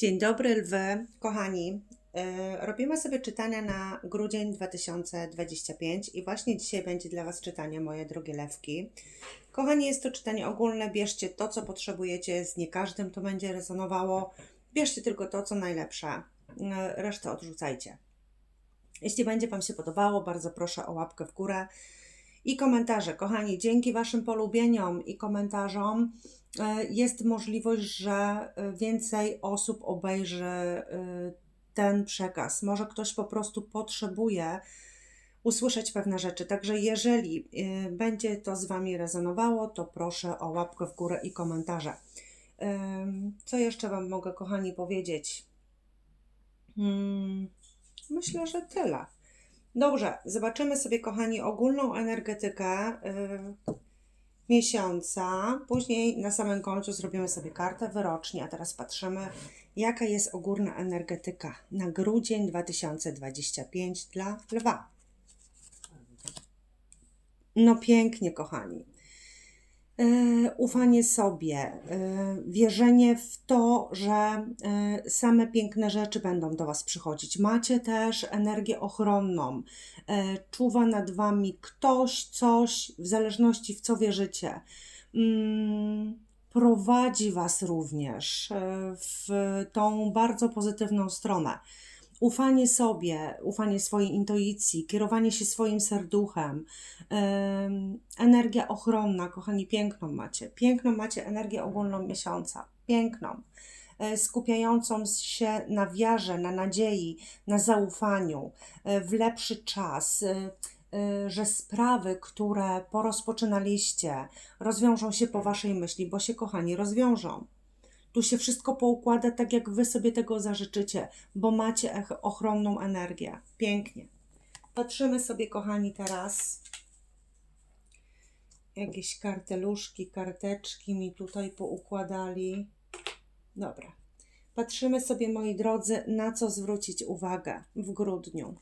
Dzień dobry, lwy, kochani. Yy, Robimy sobie czytania na grudzień 2025 i właśnie dzisiaj będzie dla Was czytanie, moje drogie lewki. Kochani, jest to czytanie ogólne, bierzcie to, co potrzebujecie, z nie każdym to będzie rezonowało. Bierzcie tylko to, co najlepsze, Yy, resztę odrzucajcie. Jeśli będzie Wam się podobało, bardzo proszę o łapkę w górę i komentarze. Kochani, dzięki Waszym polubieniom i komentarzom jest możliwość, że e, więcej osób obejrzy e, ten przekaz. Może ktoś po prostu potrzebuje usłyszeć pewne rzeczy. Także jeżeli e, będzie to z Wami rezonowało, to proszę o łapkę w górę i komentarze. Co jeszcze Wam mogę, kochani, powiedzieć? Hmm, myślę, że tyle. Dobrze, zobaczymy sobie, kochani, ogólną energetykę miesiąca. Później na samym końcu zrobimy sobie kartę wyrocznie, a teraz patrzymy, jaka jest ogólna energetyka na grudzień 2025 dla lwa. No pięknie, kochani. E, ufanie sobie, e, wierzenie w to, że e, same piękne rzeczy będą do Was przychodzić. Macie też energię ochronną. Czuwa nad Wami ktoś, coś, w zależności w co wierzycie. Mm, Prowadzi Was również w tą bardzo pozytywną stronę ufanie sobie, ufanie swojej intuicji, kierowanie się swoim serduchem, em, energia ochronna, kochani, piękną macie. Piękną macie energię ogólną miesiąca. Piękną. e, Skupiającą się na wiarze, na nadziei, na zaufaniu, e, w lepszy czas, e, że sprawy, które porozpoczynaliście, rozwiążą się po waszej myśli, bo się, kochani, rozwiążą. Tu się wszystko poukłada tak, jak wy sobie tego zażyczycie, bo macie ochronną energię. Pięknie. Patrzymy sobie, kochani, teraz. Jakieś karteluszki, karteczki mi tutaj poukładali. Dobra. Patrzymy sobie, moi drodzy, na co zwrócić uwagę w grudniu.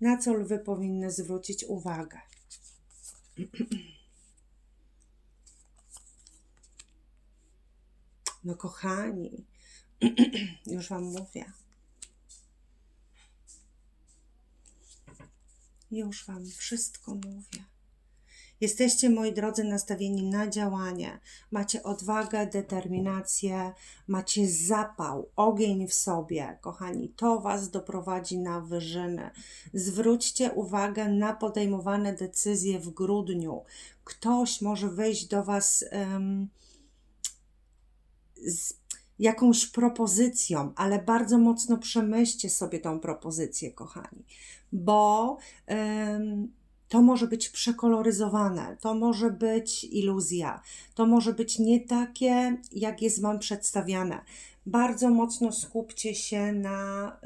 Na co lwy powinny zwrócić uwagę. No, kochani, już Wam mówię. Już Wam wszystko mówię. Jesteście, moi drodzy, nastawieni na działanie. Macie odwagę, determinację, macie zapał, ogień w sobie. Kochani, to Was doprowadzi na wyżyny. Zwróćcie uwagę na podejmowane decyzje w grudniu. Ktoś może wyjść do Was. em, z jakąś propozycją, ale bardzo mocno przemyślcie sobie tą propozycję, kochani, bo em, to może być przekoloryzowane, to może być iluzja, to może być nie takie, jak jest Wam przedstawiane. Bardzo mocno skupcie się na,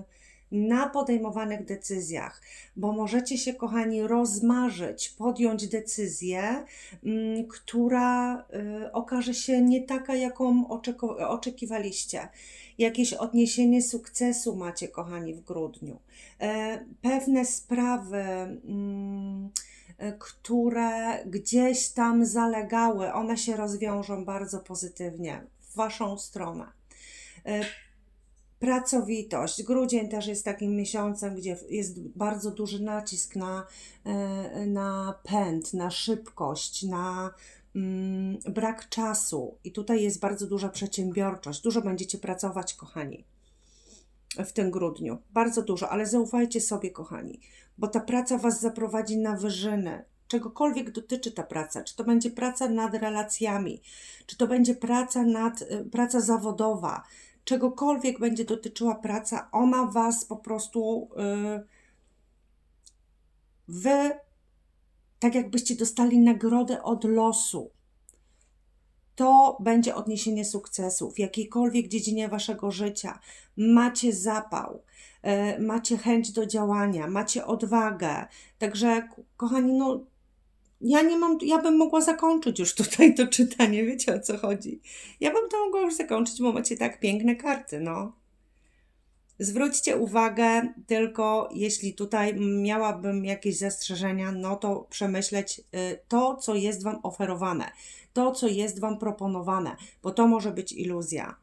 y, na podejmowanych decyzjach, bo możecie się, kochani, rozmarzyć, podjąć decyzję, mm, która y, okaże się nie taka, jaką oczekiwaliście. Jakieś odniesienie sukcesu macie, kochani, w grudniu. E, Pewne sprawy, mm, e, które gdzieś tam zalegały, one się rozwiążą bardzo pozytywnie w Waszą stronę. E, Pracowitość. Grudzień też jest takim miesiącem, gdzie jest bardzo duży nacisk na, e, na pęd, na szybkość, na mm, brak czasu. I tutaj jest bardzo duża przedsiębiorczość. Dużo będziecie pracować, kochani, w tym grudniu. Bardzo dużo, ale zaufajcie sobie, kochani, bo ta praca Was zaprowadzi na wyżyny. Czegokolwiek dotyczy ta praca, czy to będzie praca nad relacjami, czy to będzie praca nad, y, praca zawodowa, czegokolwiek będzie dotyczyła praca, ona Was po prostu, y, Wy, tak jakbyście dostali nagrodę od losu. To będzie odniesienie sukcesu w jakiejkolwiek dziedzinie Waszego życia. Macie zapał, e, macie chęć do działania, macie odwagę. Także, kochani, no, ja nie mam, ja bym mogła zakończyć już tutaj to czytanie, wiecie o co chodzi. Ja bym to mogła już zakończyć, bo macie tak piękne karty, no. Zwróćcie uwagę tylko, jeśli tutaj miałabym jakieś zastrzeżenia, no to przemyśleć y, to, co jest Wam oferowane, to, co jest Wam proponowane, bo to może być iluzja.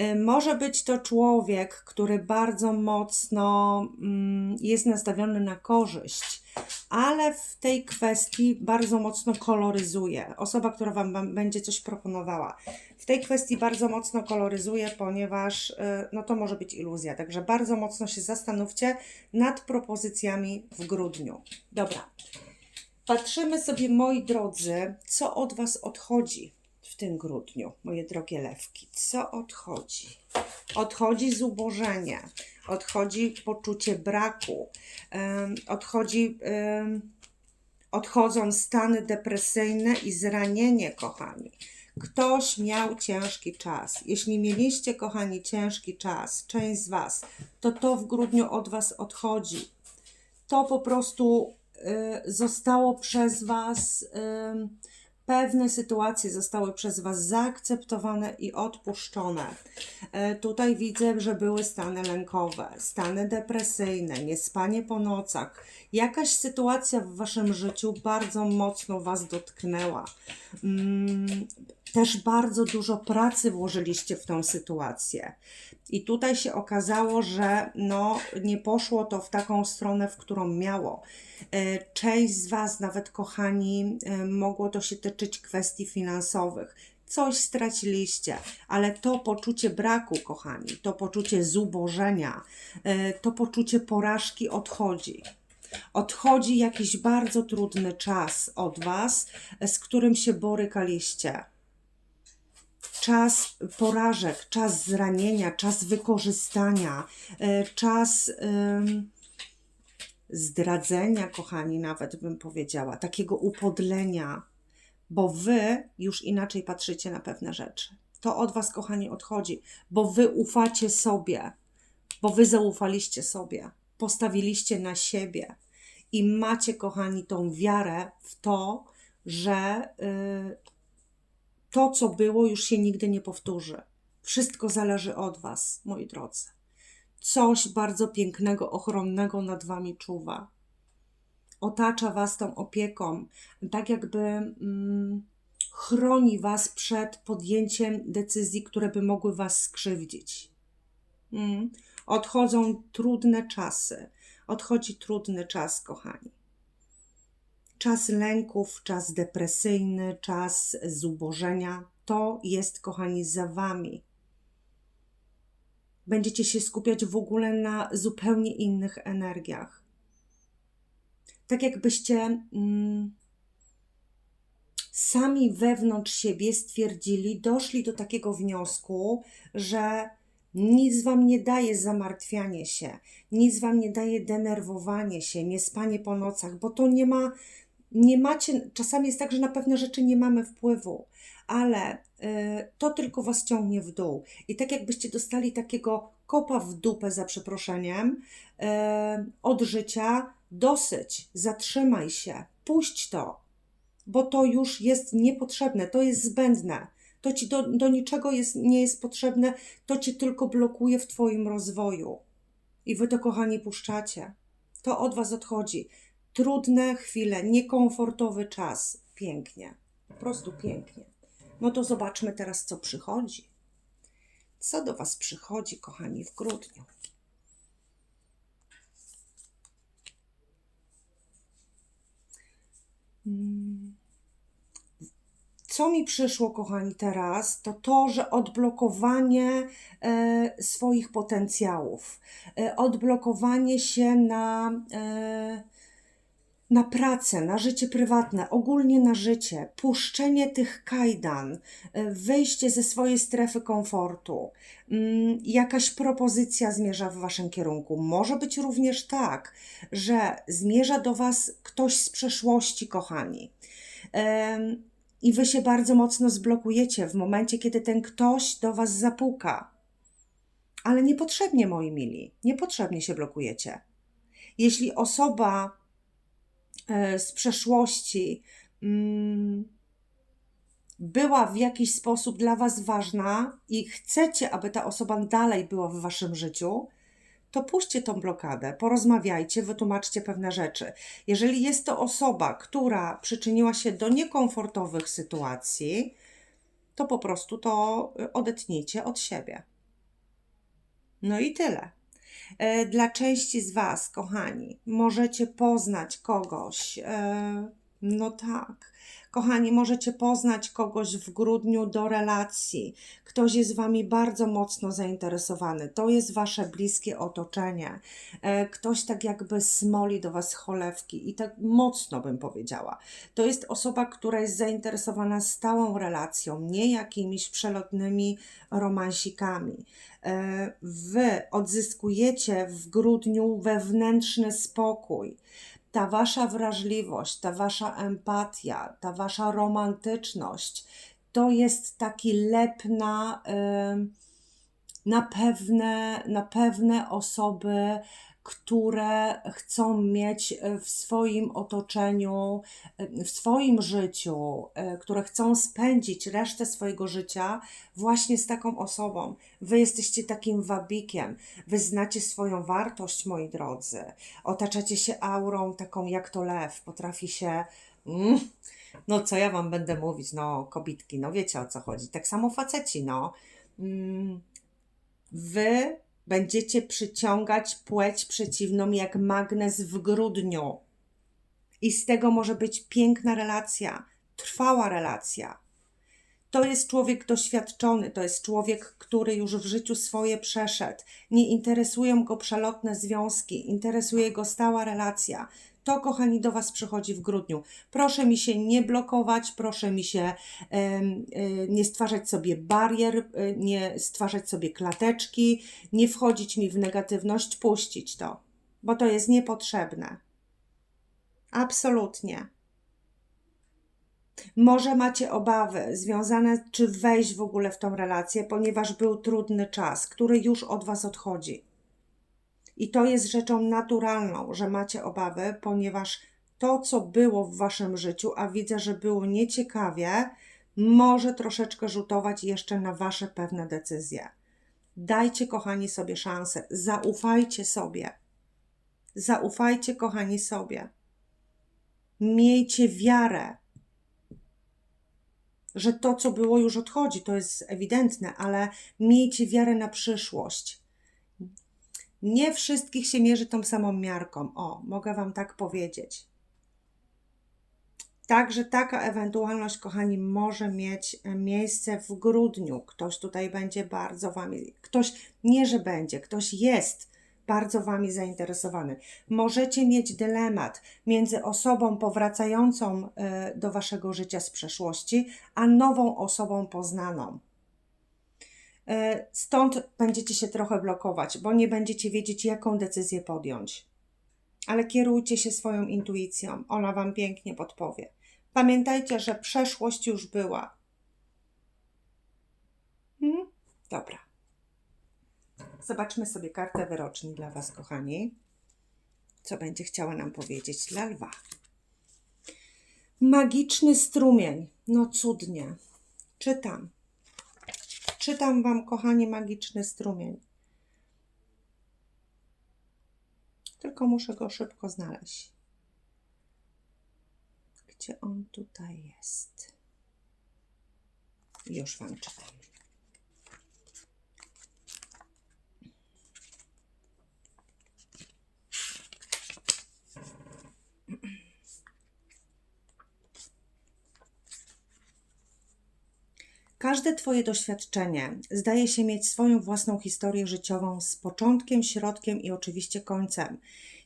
Y, Może być to człowiek, który bardzo mocno mm, jest nastawiony na korzyść, ale w tej kwestii bardzo mocno koloryzuje. Osoba, która Wam będzie coś proponowała, w tej kwestii bardzo mocno koloryzuje, ponieważ y, no to może być iluzja. Także bardzo mocno się zastanówcie nad propozycjami w grudniu. Dobra. Patrzymy sobie, moi drodzy, co od Was odchodzi w tym grudniu, moje drogie lewki. Co odchodzi? Odchodzi zubożenie, odchodzi poczucie braku, odchodzi, odchodzą stany depresyjne i zranienie, kochani. Ktoś miał ciężki czas. Jeśli mieliście, kochani, ciężki czas, część z Was, to to w grudniu od Was odchodzi. To po prostu y, zostało przez Was, pewne sytuacje zostały przez Was zaakceptowane i odpuszczone. E, Tutaj widzę, że były stany lękowe, stany depresyjne, niespanie po nocach. Jakaś sytuacja w Waszym życiu bardzo mocno Was dotknęła. Też bardzo dużo pracy włożyliście w tą sytuację. I tutaj się okazało, że no, nie poszło to w taką stronę, w którą miało. E, Część z Was, nawet kochani, e, mogło to się tyczyć kwestii finansowych. Coś straciliście, ale to poczucie braku, kochani, to poczucie zubożenia, e, to poczucie porażki odchodzi. Odchodzi jakiś bardzo trudny czas od Was, z którym się borykaliście czas porażek, czas zranienia, czas wykorzystania, e, czas zdradzenia, kochani, nawet bym powiedziała, takiego upodlenia, bo wy już inaczej patrzycie na pewne rzeczy. To od was, kochani, odchodzi, bo wy ufacie sobie, bo wy zaufaliście sobie, postawiliście na siebie i macie, kochani, tą wiarę w to, że y, to, co było, już się nigdy nie powtórzy. Wszystko zależy od Was, moi drodzy. Coś bardzo pięknego, ochronnego nad Wami czuwa. Otacza Was tą opieką, tak jakby mm, chroni Was przed podjęciem decyzji, które by mogły Was skrzywdzić. Mm. Odchodzą trudne czasy. Odchodzi trudny czas, kochani czas lęków, czas depresyjny, czas zubożenia. To jest, kochani, za wami. Będziecie się skupiać w ogóle na zupełnie innych energiach. Tak jakbyście mm, sami wewnątrz siebie stwierdzili, doszli do takiego wniosku, że nic wam nie daje zamartwianie się, nic wam nie daje denerwowanie się, niespanie po nocach, bo to nie ma nie macie, czasami jest tak, że na pewne rzeczy nie mamy wpływu, ale y, to tylko was ciągnie w dół. I tak jakbyście dostali takiego kopa w dupę za przeproszeniem y, od życia, dosyć, zatrzymaj się, puść to, bo to już jest niepotrzebne, to jest zbędne. To ci do, do niczego jest, nie jest potrzebne, to cię tylko blokuje w twoim rozwoju. I wy to, kochani, puszczacie. To od was odchodzi trudne chwile, niekomfortowy czas. Pięknie, po prostu pięknie. No to zobaczmy teraz, co przychodzi. Co do Was przychodzi, kochani, w grudniu? Mm. Co mi przyszło, kochani, teraz, to to, że odblokowanie e, swoich potencjałów, e, odblokowanie się na. E, na pracę, na życie prywatne, ogólnie na życie, puszczenie tych kajdan, y, wyjście ze swojej strefy komfortu, mm, jakaś propozycja zmierza w Waszym kierunku. Może być również tak, że zmierza do Was ktoś z przeszłości, kochani. I Wy się bardzo mocno zblokujecie w momencie, kiedy ten ktoś do Was zapuka. Ale niepotrzebnie, moi mili, niepotrzebnie się blokujecie. Jeśli osoba E, z przeszłości mm, była w jakiś sposób dla Was ważna i chcecie, aby ta osoba dalej była w Waszym życiu, to puśćcie tą blokadę, porozmawiajcie, wytłumaczcie pewne rzeczy. Jeżeli jest to osoba, która przyczyniła się do niekomfortowych sytuacji, to po prostu to odetnijcie od siebie. No i tyle. E, Dla części z Was, kochani, możecie poznać kogoś. No tak. Kochani, możecie poznać kogoś w grudniu do relacji. Ktoś jest Wami bardzo mocno zainteresowany. To jest Wasze bliskie otoczenie. E, Ktoś tak jakby smoli do Was cholewki i tak mocno bym powiedziała. To jest osoba, która jest zainteresowana stałą relacją, nie jakimiś przelotnymi romansikami. E, Wy odzyskujecie w grudniu wewnętrzny spokój. Ta wasza wrażliwość, ta wasza empatia, ta wasza romantyczność to jest taki lep na, em, na, pewne, na pewne osoby, które chcą mieć e, w swoim otoczeniu, e, w swoim życiu, e, które chcą spędzić resztę swojego życia właśnie z taką osobą. Wy jesteście takim wabikiem, wy znacie swoją wartość, moi drodzy. Otaczacie się aurą taką jak to lew, potrafi się. Mm, no, co ja wam będę mówić? No, kobitki, no wiecie o co chodzi. Tak samo faceci, no. Mm, wy będziecie przyciągać płeć przeciwną jak magnes w grudniu. I z tego może być piękna relacja, trwała relacja. To jest człowiek doświadczony, to jest człowiek, który już w życiu swoje przeszedł. Nie interesują go przelotne związki, interesuje go stała relacja. To, kochani, do Was przychodzi w grudniu. Proszę mi się nie blokować, proszę mi się em, y, nie stwarzać sobie barier, y, nie stwarzać sobie klateczki, nie wchodzić mi w negatywność, puścić to, bo to jest niepotrzebne. Absolutnie. Może macie obawy związane, czy wejść w ogóle w tą relację, ponieważ był trudny czas, który już od Was odchodzi. I to jest rzeczą naturalną, że macie obawy, ponieważ to, co było w Waszym życiu, a widzę, że było nieciekawie, może troszeczkę rzutować jeszcze na Wasze pewne decyzje. Dajcie, kochani, sobie szansę. Zaufajcie sobie. Zaufajcie, kochani, sobie. Miejcie wiarę, że to, co było, już odchodzi. To jest ewidentne, ale miejcie wiarę na przyszłość. Nie wszystkich się mierzy tą samą miarką. O, mogę Wam tak powiedzieć. Także taka ewentualność, kochani, może mieć e, miejsce w grudniu. Ktoś tutaj będzie bardzo Wami, ktoś nie, że będzie, ktoś jest bardzo Wami zainteresowany. Możecie mieć dylemat między osobą powracającą e, do Waszego życia z przeszłości, a nową osobą poznaną. E, Stąd będziecie się trochę blokować, bo nie będziecie wiedzieć, jaką decyzję podjąć. Ale kierujcie się swoją intuicją, ona Wam pięknie podpowie. Pamiętajcie, że przeszłość już była. Hmm? Dobra. Zobaczmy sobie kartę wyroczni dla Was, kochani. Co będzie chciała nam powiedzieć dla lwa? Magiczny strumień. No cudnie. Czytam. Czytam Wam, kochani, magiczny strumień. Tylko muszę go szybko znaleźć. Gdzie on tutaj jest? Już Wam czytam. Każde Twoje doświadczenie zdaje się mieć swoją własną historię życiową z początkiem, środkiem i oczywiście końcem.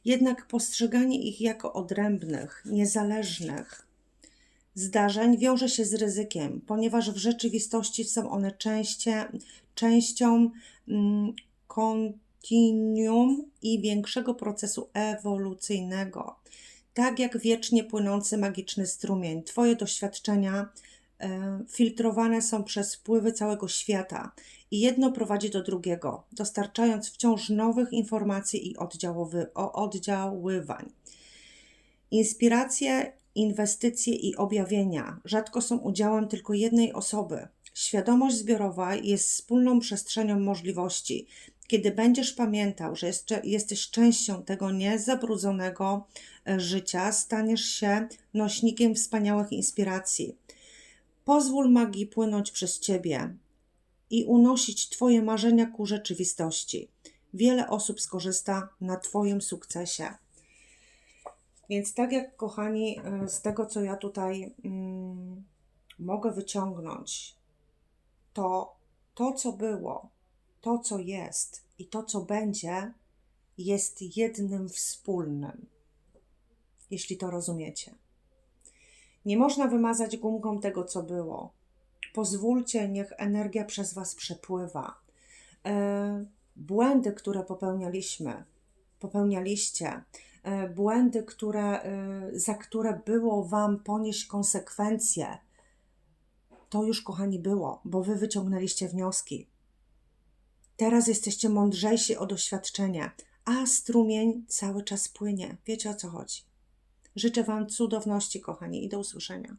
Jednak postrzeganie ich jako odrębnych, niezależnych zdarzeń wiąże się z ryzykiem, ponieważ w rzeczywistości są one częście, częścią mm, kontinuum i większego procesu ewolucyjnego. Tak jak wiecznie płynący magiczny strumień, Twoje doświadczenia filtrowane są przez wpływy całego świata i jedno prowadzi do drugiego, dostarczając wciąż nowych informacji i oddziałowy, o oddziaływań. Inspiracje, inwestycje i objawienia rzadko są udziałem tylko jednej osoby. Świadomość zbiorowa jest wspólną przestrzenią możliwości. Kiedy będziesz pamiętał, że jest, jesteś częścią tego niezabrudzonego e, życia, staniesz się nośnikiem wspaniałych inspiracji. Pozwól magii płynąć przez ciebie i unosić Twoje marzenia ku rzeczywistości. Wiele osób skorzysta na Twoim sukcesie. Więc tak jak kochani, y, z tego co ja tutaj mm, mogę wyciągnąć, to to co było, to co jest i to co będzie, jest jednym wspólnym. Jeśli to rozumiecie. Nie można wymazać gumką tego, co było. Pozwólcie, niech energia przez Was przepływa. E, błędy, które popełnialiśmy, popełnialiście, e, błędy, które, e, za które było Wam ponieść konsekwencje, to już, kochani, było, bo Wy wyciągnęliście wnioski. Teraz jesteście mądrzejsi od doświadczenia, a strumień cały czas płynie. Wiecie o co chodzi. Życzę Wam cudowności, kochani, i do usłyszenia.